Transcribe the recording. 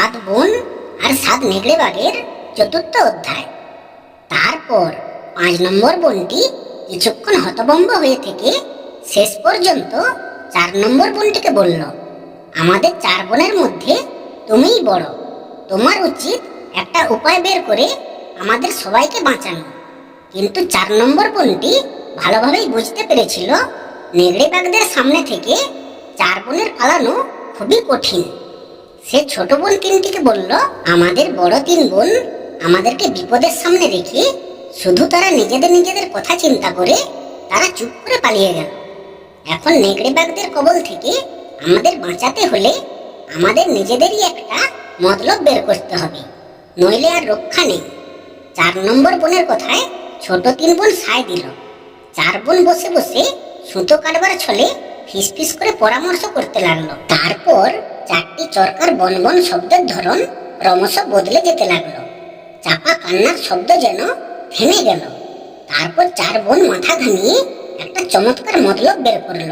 সাত বোন আর সাত নেগড়ে বাঘের চতুর্থ অধ্যায়। তারপর পাঁচ নম্বর বোনটি কিছুক্ষণ হতভম্ব হয়ে থেকে শেষ পর্যন্ত চার নম্বর বোনটিকে বলল, আমাদের চার বোনের মধ্যে তুমিই বড়। তোমার উচিত একটা উপায় বের করে আমাদের সবাইকে বাঁচানো। কিন্তু চার নম্বর বোনটি ভালোভাবেই বুঝতে পেরেছিল, নেগড়ে বাঘদের সামনে থেকে চার বোনের পালানো খুবই কঠিন। সে ছোট বোন তিনটিকে বলল, আমাদের বড় তিন বোন আমাদেরকে বিপদের সামনে রেখে শুধু তারা নিজেদের নিজেদের কথা চিন্তা করে তারা চুপ করে পালিয়ে গেল। এখন নেগড়ে বাঘদের কবল থেকে আমাদের বাঁচাতে হলে আমাদের নিজেদেরই একটা মতলব বের করতে হবে। নইলে আর রক্ষা নেই। চার নম্বর বোনের কথায় ছোট তিন বোন সায় দিল। চার বোন বসে বসে সুতো কাটবার ছলে ফিস ফিস করে পরামর্শ করতে লাগল। তারপর চারটি চরকার বন বন শব্দের ধরন ক্রমশ বদলে যেতে লাগল। চাপা কান্নার শব্দ যেন থেমে গেল। তারপর চার বোন মাথা ঘামিয়ে একটা চমৎকার মতলব বের করল।